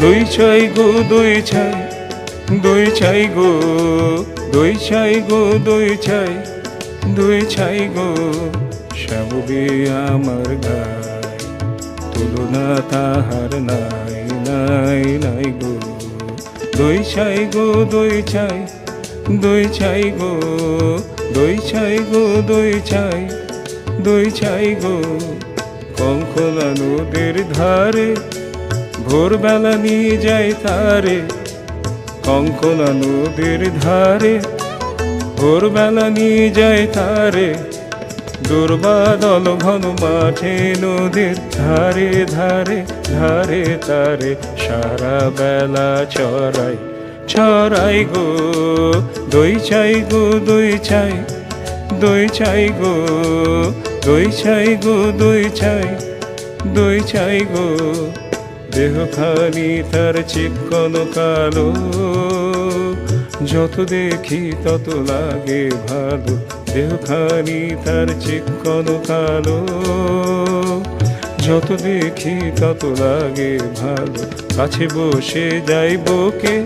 দুই চাই গো, দুই চাই দুই চাই গো, দুই চাই গো, দুই চাই দুই চাই গো, সববে আমার গায়, তুলনা তাহার নাই নাই নাই গো। দুই চাই গো, দুই চাই দুই চাই গো, দুই চাই গো, দুই চাই দুই চাই গো, কঙ্কলা নদীর ধারে ভোরবেলা নিয়ে যাই তারে কঙ্কলা নদীর ধারে। ভোরবেলা নিয়ে যাই তারে, দুর্বাদল ঘন মাঠে নদীর ধারে ধারে ধারে তারে সারা বেলা চড়াই ছড়াই গো, দই চাই গো, দই চাই দই চাই গো, দই চাই গো, দই চাই দই চাই গো। দেহখানি তার চিকন কালো। যত দেখি তত লাগে ভালো। দেহখানি তার চিকন কালো। যত দেখি তত লাগে ভালো। কাছে বসে যাই বকে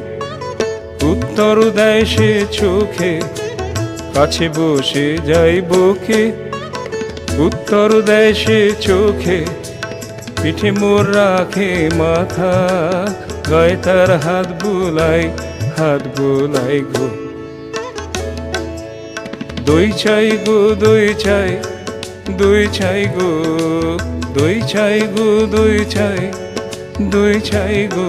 উত্তর দেয় সে চোখে। কাছে বসে যাই বকে উত্তর দেয় সে চোখে। পিঠে মোর রাখে মাথা, গায়ে তার হাত বুলাই হাত বুলাই গো। দই চাই গো, দই চাই দই চাই গো, দই চাই গো, দই চাই দই চাই গো।